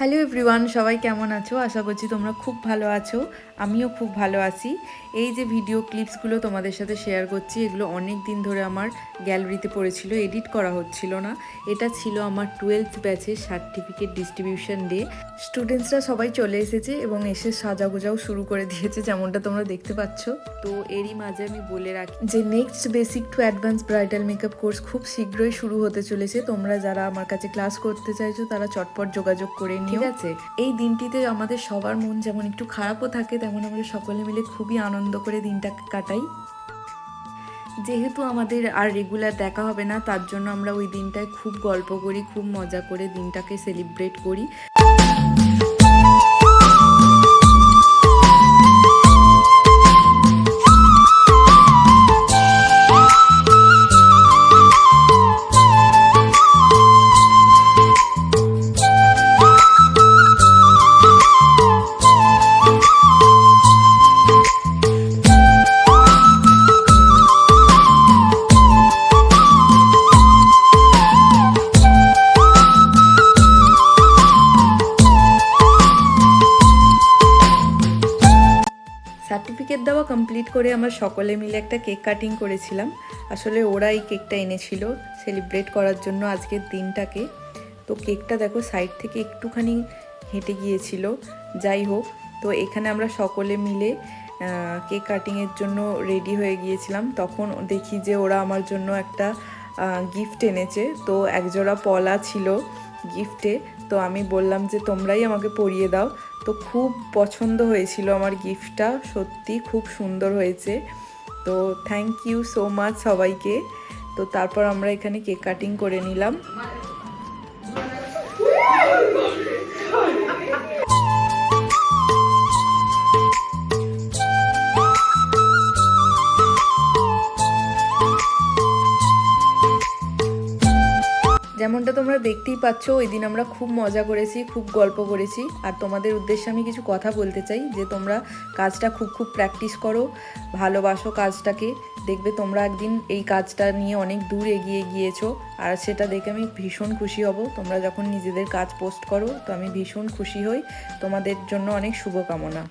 Hello everyone, সবাই কেমন আছো? আশা করছি তোমরা খুব ভালো আছো। আমিও খুব ভালো আছি। এই যে ভিডিও ক্লিপসগুলো তোমাদের সাথে শেয়ার করছি, এগুলো অনেক দিন ধরে আমার গ্যালারিতে পড়েছিল এডিট করা হচ্ছিল না। এটা ছিল আমার টুয়েলথ ব্যাচের সার্টিফিকেট ডিস্ট্রিবিউশন ডে স্টুডেন্টসরা সবাই চলে এসেছে এবং এসে সাজাগোজাও শুরু করে দিয়েছে, যেমনটা তোমরা দেখতে পাচ্ছ। তো এরই মাঝে আমি বলে রাখি যে next basic to advance bridal makeup course খুব শীঘ্রই শুরু হতে চলেছে। তোমরা যারা আমার কাছে ক্লাস করতে চাইছো, তারা চটপট যোগাযোগ করে নিও ঠিক আছে। এই দিনটিতে আমাদের সবার মন যেমন একটু খারাপও থাকে তেমন আমরা সকলে মিলে খুবই আনন্দ করে দিনটা কাটাই। যেহেতু আমাদের আর রেগুলার দেখা হবে না তার জন্য আমরা ওই দিনটায় খুব গল্প করি খুব মজা করে দিনটাকে সেলিব্রেট করি। সার্টিফিকেট দেওয়া কমপ্লিট করে আমরা সকলে মিলে একটা কেক কাটিং করেছিলাম। আসলে ওরা এই কেকটা এনেছিল সেলিব্রেট করার জন্য আজকের দিনটাকে। তো কেকটা দেখো সাইড থেকে একটুখানি হেঁটে গিয়েছিল। যাই হোক, তো এখানে আমরা সকলে মিলে কেক কাটিংয়ের জন্য রেডি হয়ে গিয়েছিলাম। তখন দেখি যে ওরা আমার জন্য একটা গিফট এনেছে। তো একজোড়া পলা ছিল গিফটে তো আমি বললাম যে, তোমরাই আমাকে পরিয়ে দাও। তো খুব পছন্দ হয়েছিল আমার গিফটটা, সত্যি খুব সুন্দর হয়েছে। তো থ্যাংক ইউ সো মাচ সবাইকে। তো তারপর আমরা এখানে কেক কাটিং করে নিলাম। যেমনটা তোমরা দেখতেই পাচ্ছ ওই দিন আমরা খুব মজা করেছি, খুব গল্প করেছি। আর তোমাদের উদ্দেশ্যে আমি কিছু কথা বলতে চাই, যে তোমরা কাজটা খুব খুব প্র্যাকটিস করো, ভালোবাসো কাজটাকে। দেখবে তোমরা একদিন এই কাজটা নিয়ে অনেক দূর এগিয়ে গিয়েছো, আর সেটা দেখে আমি ভীষণ খুশি হব। তোমরা যখন নিজেদের কাজ পোস্ট করো, তো আমি ভীষণ খুশি হই। তোমাদের জন্য অনেক শুভকামনা।